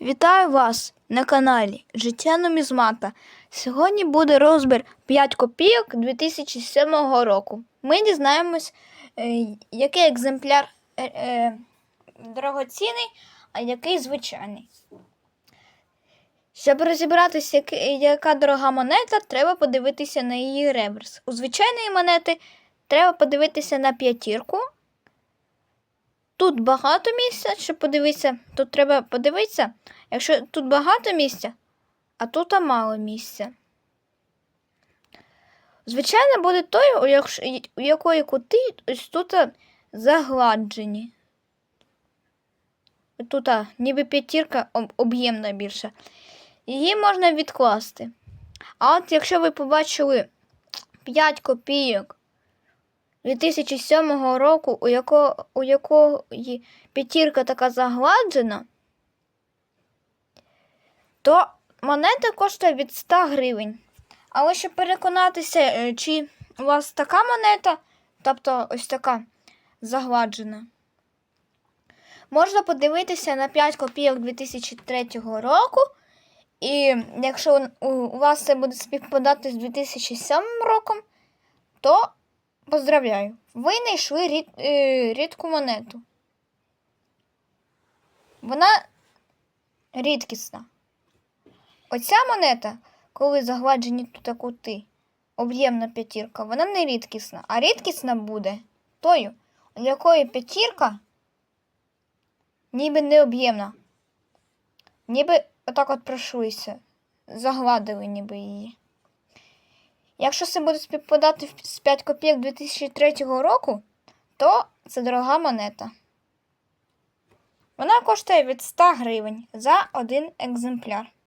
Вітаю вас на каналі Життя Нумізмата. Сьогодні буде розбір 5 копійок 2007 року. Ми дізнаємось, е, який екземпляр е, е, дорогоцінний, а який звичайний. Щоб розібратися, яка дорога монета, треба подивитися на її реверс. У звичайної монети треба подивитися на п'ятірку. Тут багато місця, щоб подивитися. Тут треба подивитися, якщо тут багато місця, а тут мало місця. Звичайно, буде той, у, якої кути ось тут загладжені. Тут ніби п'ятірка об'ємна більше. Її можна відкласти. А от якщо ви побачили 5 копійок 2007 року, у якого, у якої п'ятірка така загладжена, то монета коштує від 100 гривень. Але щоб переконатися, е, чи у вас така монета, тобто ось така загладжена, можна подивитися на 5 копійок 2003 року. І якщо у вас це буде співпадати з 2007 роком, то поздравляю, ви знайшли рід, е, рідку монету. Вона рідкісна. Оця монета, коли загладжені тут кути, об'ємна п'ятірка, вона не рідкісна, а рідкісна буде тою, у якої п'ятірка ніби не об'ємна. Ніби отак от прошлися, загладили ніби її. Якщо це буде співпадати з 5 копійок 2003 року, то це дорога монета. Вона коштує від 100 гривень за один екземпляр.